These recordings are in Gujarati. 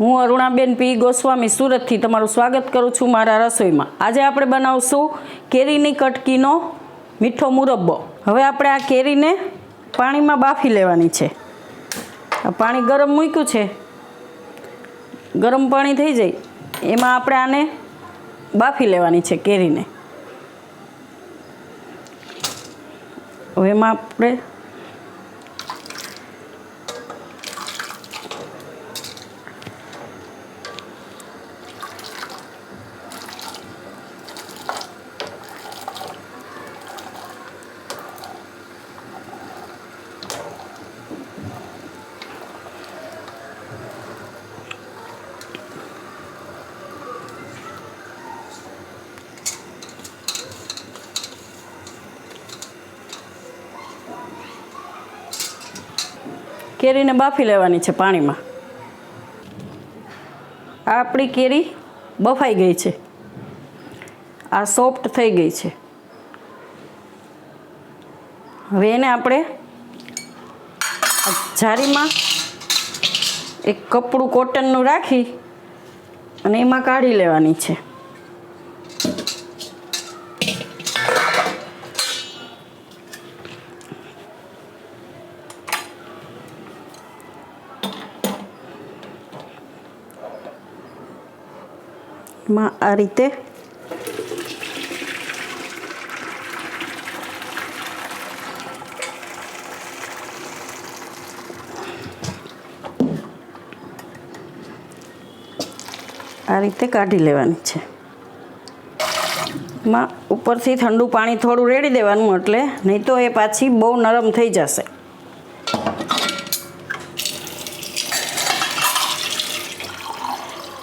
હું અરુણાબેન પી. ગોસ્વામી સુરતથી તમારું સ્વાગત કરું છું મારા રસોઈમાં. આજે આપણે બનાવશું કેરીની કટકીનો મીઠો મુરબ્બો. હવે આપણે આ કેરીને પાણીમાં બાફી લેવાની છે. પાણી ગરમ મૂક્યું છે. ગરમ પાણી થઈ જાય. એમાં આપણે આને બાફી લેવાની છે કેરીને. હવે એમાં આપણે કેરીને બાફી લેવાની છે પાણીમાં. આ આપણી કેરી બફાઈ ગઈ છે. આ સોફ્ટ થઈ ગઈ છે. હવે એને આપણે જારીમાં એક કપડું કોટનનું રાખી અને એમાં કાઢી લેવાની છે. માં આ રીતે આ રીતે કાઢી લેવાની છે. માં ઉપરથી ઠંડુ પાણી થોડું રેડી દેવાનું એટલે નહીં તો એ પાછી બહુ નરમ થઈ જશે.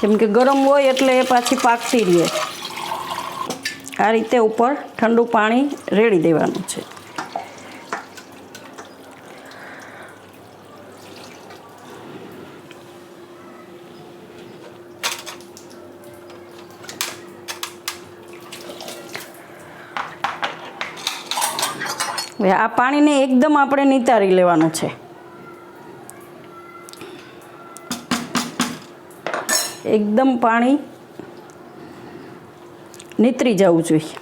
કેમ કે ગરમ હોય એટલે એ પાછી પાકતી રહે. આ રીતે ઉપર ઠંડુ પાણી રેડી દેવાનું છે. હવે આ પાણીને એકદમ આપણે નિતારી લેવાનું છે. એકદમ પાણી નીતરી જવું જોઈએ.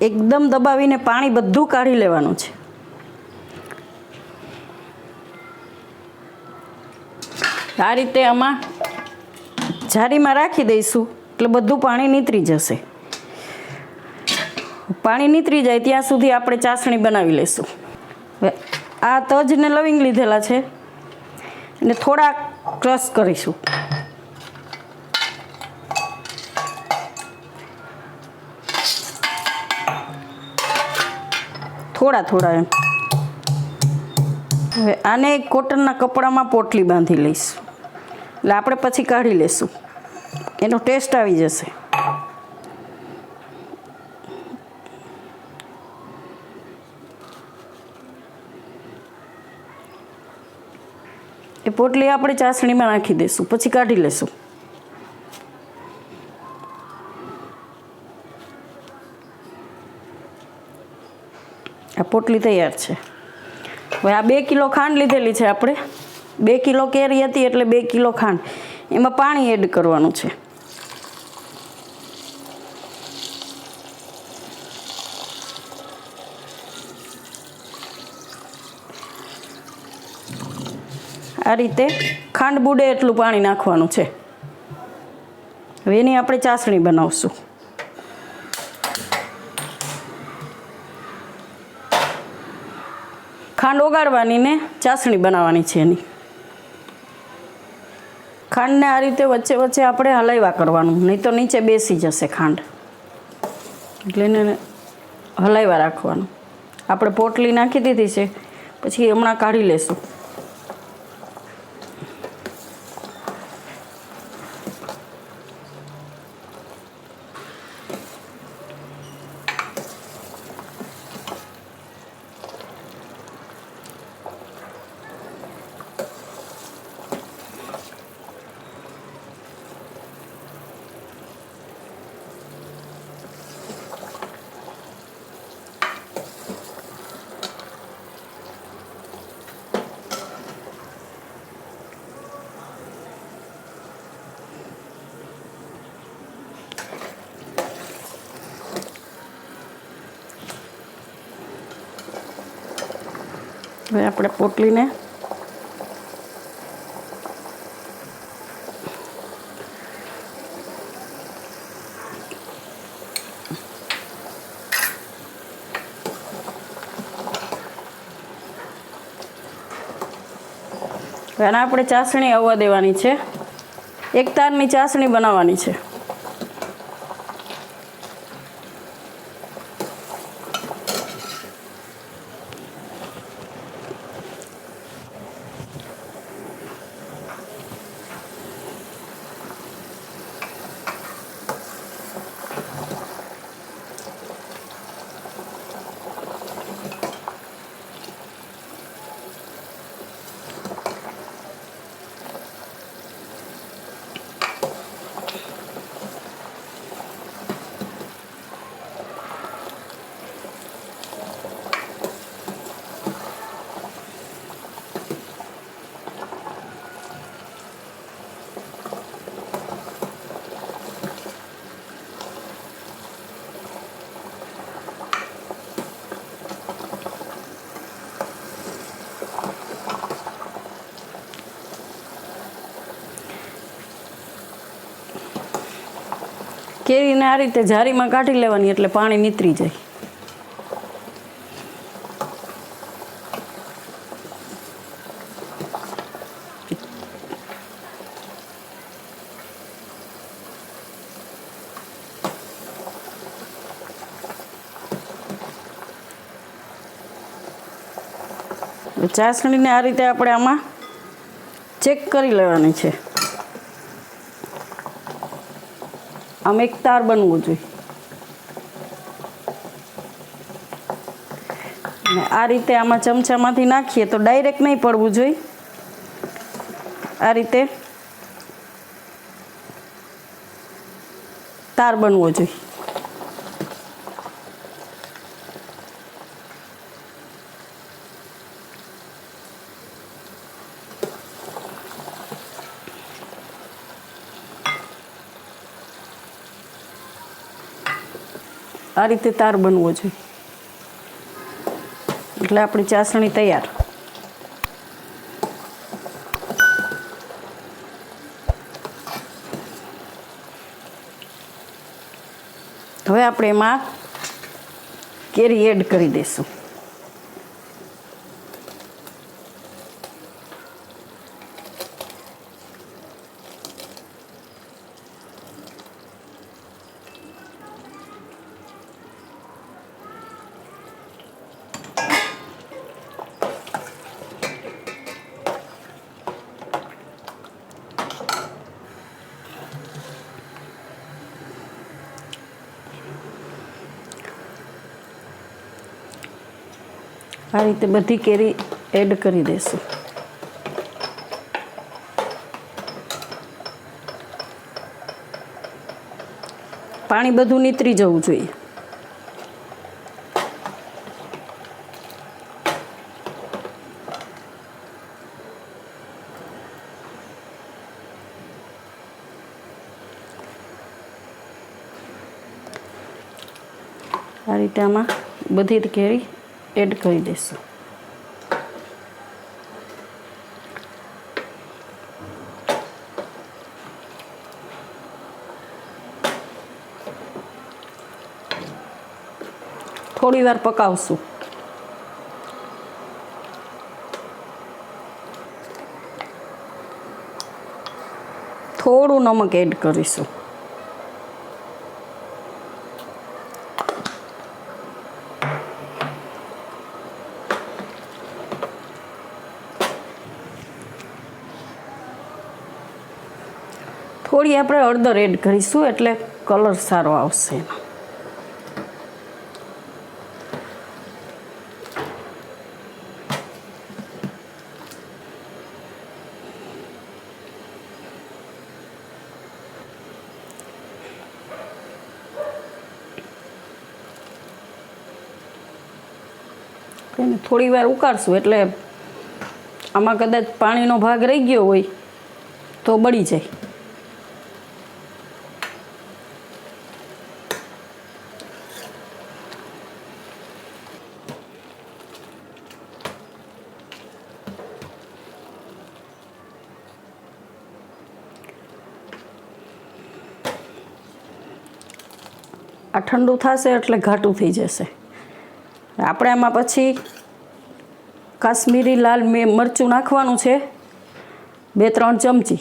એકદમ દબાવીને પાણી બધું કાઢી લેવાનું છે. આ રીતે આમાં જારીમાં રાખી દઈશું, એટલે બધું પાણી નીતરી જશે. પાણી નીતરી જાય ત્યાં સુધી આપણે ચાસણી બનાવી લઈશું. આ તજ ને લવિંગ લીધેલા છે અને થોડા ક્રશ કરીશું. થોડા થોડા એમ. હવે આને કોટનના કપડામાં પોટલી બાંધી લઈશું. એટલે આપણે પછી કાઢી લેશું. એનો ટેસ્ટ આવી જશે. એ પોટલી આપણે ચાસણીમાં નાખી દઈશું પછી કાઢી લેશું. આ પોટલી તૈયાર છે. હવે આ બે કિલો ખાંડ લીધેલી છે આપણે. બે કિલો કેરી હતી એટલે બે કિલો ખાંડ. એમાં પાણી એડ કરવાનું છે. આ રીતે ખાંડ બુડે એટલું પાણી નાખવાનું છે. હવે એની આપણે ચાસણી બનાવશું. ખાંડ ઓગાળવાની ને ચાસણી બનાવવાની છે એની. ખાંડને આ રીતે વચ્ચે વચ્ચે આપણે હલાવ્યા કરવાનું. નહીં તો નીચે બેસી જશે ખાંડ. એટલે એને હલાવ્યા રાખવાનું. આપણે પોટલી નાખી દીધી છે. પછી હમણાં કાઢી લેશું. હવે આપણે પોટલીને હવે આપણે ચાસણી આવવા દેવાની છે. એક તારની ચાસણી બનાવવાની છે. કેરીને આ રીતે જારીમાં કાઢી લેવાની એટલે પાણી નીતરી જાય. ચાસણીને આ રીતે આપણે આમાં ચેક કરી લેવાની છે. આમ એક તાર બનવું જોઈએ. આ રીતે આમાં ચમચામાંથી નાખીએ તો ડાયરેક્ટ નહીં પડવું જોઈએ. આ રીતે તાર બનવો જોઈએ. આ રીતે તાર બનવો જોઈએ. એટલે આપણી ચાસણી તૈયાર. હવે આપણે એમાં કેરી એડ કરી દઈશું આ રીતે બધી કેરી એડ કરી દેશું. પાણી બધું નીતરી જવું જોઈએ. આ રીતે આમાં બધી જ કેરી એડ કરી દઈશું થોડી વાર પકાવશું. થોડું નમક એડ કરીશું. થોડી આપણે અડધર એડ કરીશું એટલે કલર સારો આવશે. એને થોડી વાર ઉકાળશું એટલે આમાં કદાચ પાણીનો ભાગ રહી ગયો હોય તો બળી જાય. આ ઠંડુ થશે એટલે ઘાટું થઈ જશે. આપણે આમાં પછી કાશ્મીરી લાલ મે, મરચું નાખવાનું છે. બે, ત્રણ ચમચી.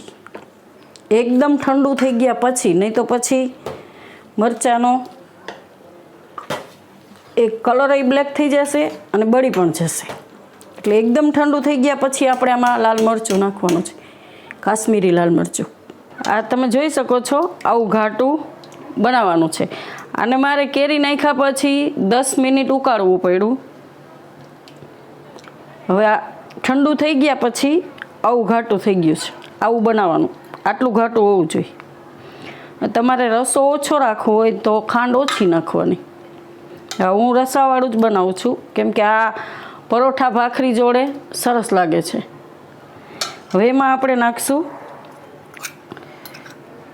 એકદમ ઠંડુ થઈ ગયા પછી, નહીં તો પછી મરચાંનો એક કલર બ્લેક થઈ જશે અને બળી પણ જશે. એટલે એકદમ ઠંડુ થઈ ગયા પછી આપણે આમાં લાલ મરચું નાખવાનું છે. કાશ્મીરી લાલ મરચું. આ તમે જોઈ શકો છો, આવું ઘાટું બનાવવાનું છે. અને મારે કેરી નાખ્યા પછી દસ મિનિટ ઉકાળવું પડ્યું. હવે આ ઠંડુ થઈ ગયા પછી આવું ઘાટું થઈ ગયું છે. આવું બનાવવાનું. આટલું ઘાટું હોવું જોઈએ. તમારે રસો ઓછો રાખવો હોય તો ખાંડ ઓછી નાખવાની. હું રસાવાળું જ બનાવું છું. કેમ કે આ પરોઠા ભાખરી જોડે સરસ લાગે છે. હવે એમાં આપણે નાખશું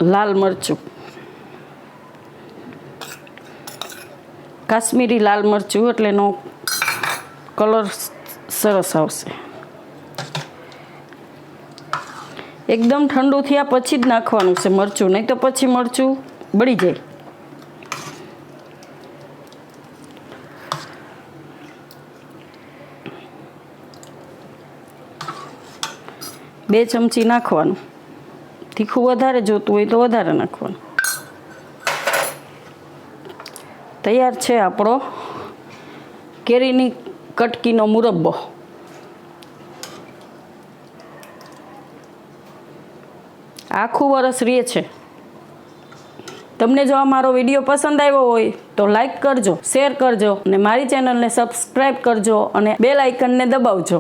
લાલ મરચું. કાશ્મીરી લાલ મરચું એટલે એનો કલર સરસ આવશે. એકદમ ઠંડુ થયા પછી જ નાખવાનું છે મરચું, નહીં તો પછી મરચું બળી જાય. બે ચમચી નાખવાનું. તીખું વધારે જોતું હોય તો વધારે નાખવાનું. તૈયાર છે આપણો કેરીની કટકીનો મુરબ્બો. આખું વરસ રહે છે. તમને જો અમારો વીડિયો પસંદ આવ્યો હોય તો લાઈક કરજો, શેર કરજો અને મારી ચેનલને સબસ્ક્રાઈબ કરજો અને બેલ આઇકનને દબાવજો.